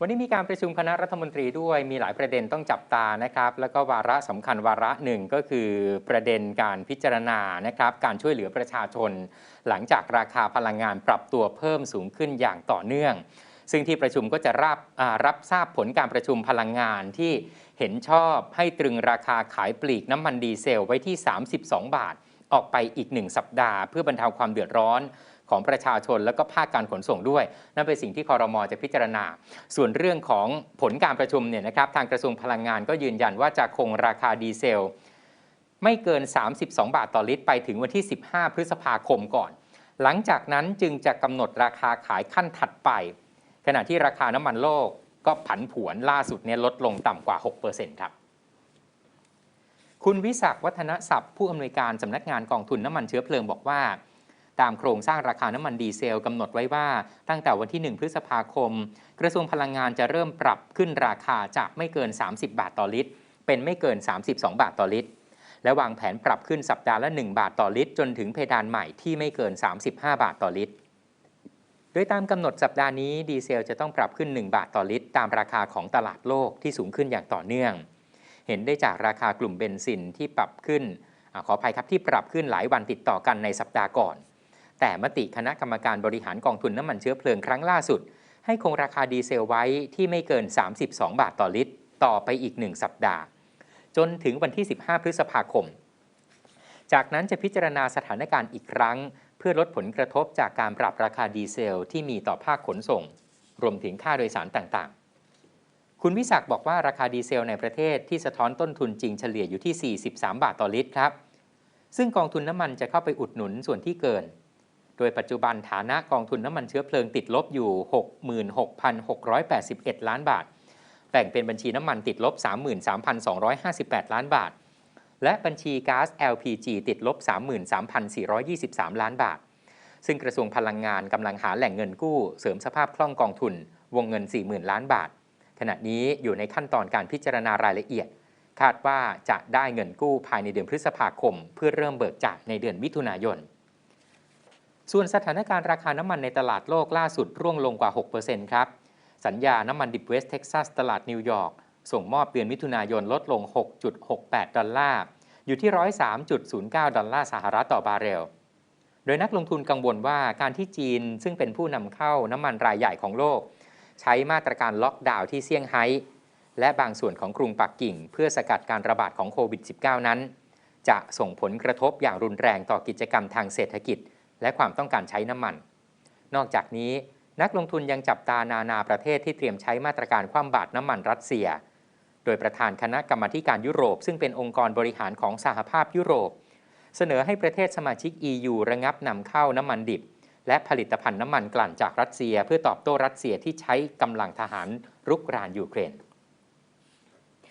วันนี้มีการประชุมคณะรัฐมนตรีด้วยมีหลายประเด็นต้องจับตานะครับ แล้วก็วาระสำคัญวาระหนึ่งก็คือประเด็นการพิจารณานะครับ การช่วยเหลือประชาชน หลังจากราคาพลังงานปรับตัวเพิ่มสูงขึ้นอย่างต่อเนื่อง ซึ่งที่ประชุมก็จะรับรับทราบผลการประชุมพลังงานที่เห็นชอบให้ตรึงราคาขายปลีกน้ำมันดีเซลไว้ที่ 32 บาท ออกไปอีกหนึ่งสัปดาห์ เพื่อบรรเทาความเดือดร้อน ของประชาชน และก็ภาคการขนส่งด้วย นั่นเป็นสิ่งที่คอรมอจะพิจารณา ส่วนเรื่องของผลการประชุมเนี่ยนะครับทางกระทรวงพลังงานก็ยืนยันว่าจะคงราคาดีเซล ไม่เกิน 32 บาทต่อลิตร ไปถึงวันที่ 15 พฤษภาคมก่อน หลังจากนั้นจึงจะกำหนดราคาขายขั้นถัดไป ขณะที่ราคาน้ำมันโลกก็ผันผวนล่าสุดเนี่ยลดลงต่ำกว่า 6%ครับคุณวิศักดิ์วัฒนศัพท์ผู้อำนวยการสำนักงานกองทุนน้ำมันเชื้อเพลิงบอกว่า ตามโครงสร้างราคาน้ำมันดีเซลกำหนดไว้ว่า ตั้งแต่วันที่ 1 พฤษภาคม กระทรวงพลังงานจะเริ่มปรับขึ้นราคาจากไม่เกิน 30 บาทต่อลิตร เป็นไม่เกิน 32 บาทต่อลิตร และวางแผนปรับขึ้นสัปดาห์ละ 1 บาทต่อลิตร จนถึงเพดานใหม่ที่ไม่เกิน 35 บาทต่อลิตร โดยตามกำหนดสัปดาห์นี้ดีเซลจะต้องปรับขึ้น 1 บาทต่อลิตร ตามราคาของตลาดโลกที่สูงขึ้นอย่างต่อเนื่อง เห็นได้จากราคากลุ่มเบนซินที่ปรับขึ้นอขออภัยครับที่ปรับขึ้นหลายวันติดต่อกันในสัปดาห์ก่อน แต่มติคณะกรรมการบริหารกองทุนน้ำมันเชื้อเพลิงครั้งล่าสุด ให้คงราคาดีเซลไว้ที่ไม่เกิน 32 บาทต่อลิตร ต่อไปอีก 1 สัปดาห์ จนถึงวันที่ 15 พฤษภาคม จากนั้นจะพิจารณาสถานการณ์อีกครั้ง เพื่อลดผลกระทบจากการปรับราคาดีเซลที่มีต่อภาคขนส่ง รวมถึงค่าโดยสารต่างๆ คุณวิศักดิ์บอกว่าราคาดีเซลในประเทศที่สะท้อนต้นทุนจริงเฉลี่ยอยู่ที่ 43 บาทต่อลิตรครับซึ่งกองทุนน้ำมันจะเข้าไปอุดหนุนส่วนที่เกิน โดยปัจจุบันฐานะกองทุนน้ำมันเชื้อเพลิงติดลบอยู่ 66,681 ล้านบาท แบ่งเป็นบัญชีน้ำมันติดลบ 33,258 ล้านบาท และบัญชีก๊าซ LPG ติดลบ 33,423 ล้านบาท ซึ่งกระทรวงพลังงานกำลังหาแหล่งเงินกู้เสริมสภาพคล่องกองทุน วงเงิน 40,000 ล้านบาท ขณะนี้อยู่ในขั้นตอนการพิจารณารายละเอียด คาดว่าจะได้เงินกู้ภายในเดือนพฤษภาคม เพื่อเริ่มเบิกจ่ายในเดือนมิถุนายน ส่วนสถานการณ์ราคาน้ำมันในตลาดโลกล่าสุดร่วงลงกว่า 6%ครับ สัญญาน้ำมันดิบเวสเท็กซัสตลาดนิวยอร์กส่งมอบเดือนมิถุนายนลดลง 6.68 ดอลลาร์ อยู่ที่ 103.09 ดอลลาร์สหรัฐต่อบาร์เรล โดยนักลงทุนกังวลว่าการที่จีนซึ่งเป็นผู้นำเข้าน้ำมันรายใหญ่ของโลก ใช้มาตรการล็อกดาวน์ที่เซี่ยงไฮ้และบางส่วนของกรุงปักกิ่ง เพื่อสกัดการระบาดของโควิด -19 นั้น จะส่งผลกระทบอย่างรุนแรงต่อกิจกรรมทางเศรษฐกิจ และความต้องการใช้น้ำมัน นอกจากนี้นักลงทุนยังจับตานานาประเทศที่เตรียมใช้มาตรการคว่ำบาตรน้ำมันรัสเซีย โดยประธานคณะกรรมาการยุโรป ซึ่งเป็นองค์กรบริหารของสหภาพยุโรป เสนอให้ประเทศสมาชิก EU ระงับนำเข้าน้ำมันดิบ และผลิตภัณฑ์น้ำมันกลั่นจากรัสเซีย เพื่อตอบโต้รัสเซียที่ใช้กำลังทหารรุกรานยูเครน